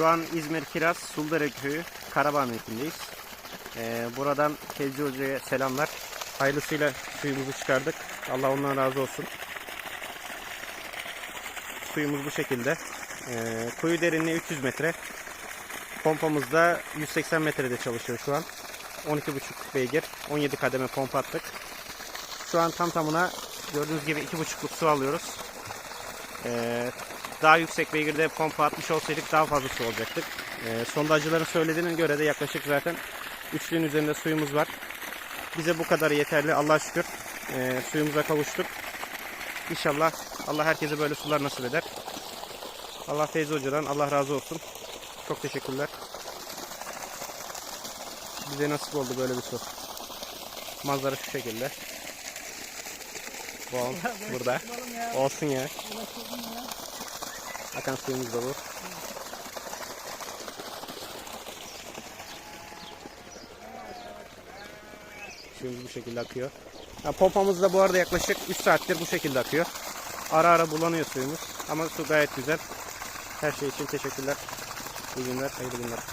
Şu an İzmir Kiraz Suldere Köyü Karabağ mevkiindeyiz. Ee, buradan Tevzi Hoca'ya selamlar. Hayırlısıyla suyumuzu çıkardık. Allah ondan razı olsun. Suyumuz bu şekilde. Ee, kuyu derinliği 300 metre. Pompamız da 180 metrede çalışıyor şu an. 12,5 beygir. 17 kademe pompa attık. Şu an tam tamına gördüğünüz gibi 2,5'luk su alıyoruz. Ee, daha yüksek beygirde pompa atmış olsaydık daha fazla su olacaktık. Ee, sondajcıların söylediğine göre de yaklaşık zaten üçlüğün üzerinde suyumuz var. Bize bu kadar yeterli Allah'a şükür. Ee, suyumuza kavuştuk. İnşallah Allah herkese böyle sular nasip eder. Allah Feyzi Hoca'dan Allah razı olsun. Çok teşekkürler. Bize nasip oldu böyle bir su. Manzara şu şekilde. Bol burada. Olsun ya. Akan suyumuz da bu. Suyumuz bu şekilde akıyor. Ya pompamız da bu arada yaklaşık 3 saattir bu şekilde akıyor. Ara ara bulanıyor suyumuz. Ama su gayet güzel. Her şey için teşekkürler. İyi günler, hayırlı günler.